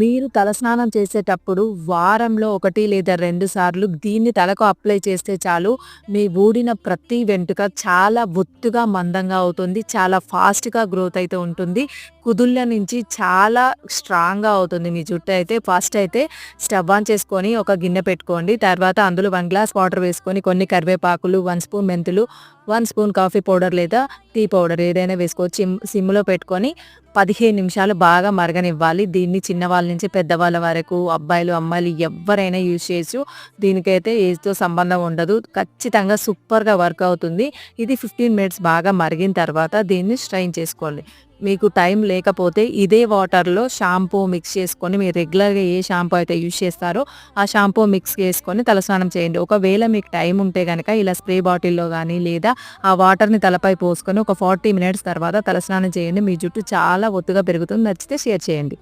మీరు తలస్నానం చేసేటప్పుడు వారంలో ఒకటి లేదా రెండు సార్లు దీన్ని తలకు అప్లై చేస్తే చాలు. మీ ఊడిన ప్రతి వెంటుక చాలా ఒత్తుగా మందంగా అవుతుంది. చాలా ఫాస్ట్గా గ్రోత్ అయితే ఉంటుంది. కుదుళ్ళ నుంచి చాలా స్ట్రాంగ్గా అవుతుంది మీ జుట్టు అయితే. ఫస్ట్ అయితే స్టవ్ ఆన్ చేసుకొని ఒక గిన్నె పెట్టుకోండి. తర్వాత అందులో వన్ గ్లాస్ వాటర్ వేసుకొని కొన్ని కరివేపాకులు వన్ స్పూన్ మెంతులు వన్ స్పూన్ కాఫీ పౌడర్ లేదా టీ పౌడర్ ఏదైనా వేసుకోవచ్చు సిమ్ సిమ్లో పెట్టుకొని పదిహేను నిమిషాలు బాగా మరగనివ్వాలి. దీన్ని చిన్నవాళ్ళ నుంచి పెద్దవాళ్ళ వరకు అబ్బాయిలు అమ్మాయిలు ఎవరైనా యూజ్ చేయొచ్చు. దీనికైతే ఏజ్తో సంబంధం ఉండదు. ఖచ్చితంగా సూపర్గా వర్క్ అవుతుంది. ఇది ఫిఫ్టీన్ మినిట్స్ బాగా మరిగిన తర్వాత దీన్ని స్ట్రైన్ చేసుకోవాలి. మీకు టైం లేకపోతే ఇదే వాటర్లో షాంపూ మిక్స్ చేసుకొని మీరు రెగ్యులర్గా ఏ షాంపూ అయితే యూజ్ చేస్తారో ఆ షాంపూ మిక్స్ చేసుకొని తలస్నానం చేయండి. ఒకవేళ మీకు టైం ఉంటే కనుక ఇలా స్ప్రే బాటిల్లో కానీ లేదా ఆ వాటర్ని తలపై పోసుకొని ఒక ఫార్టీ మినిట్స్ తర్వాత తలస్నానం చేయండి. మీ జుట్టు చాలా ఒత్తుగా పెరుగుతుంది. నచ్చితే షేర్ చేయండి.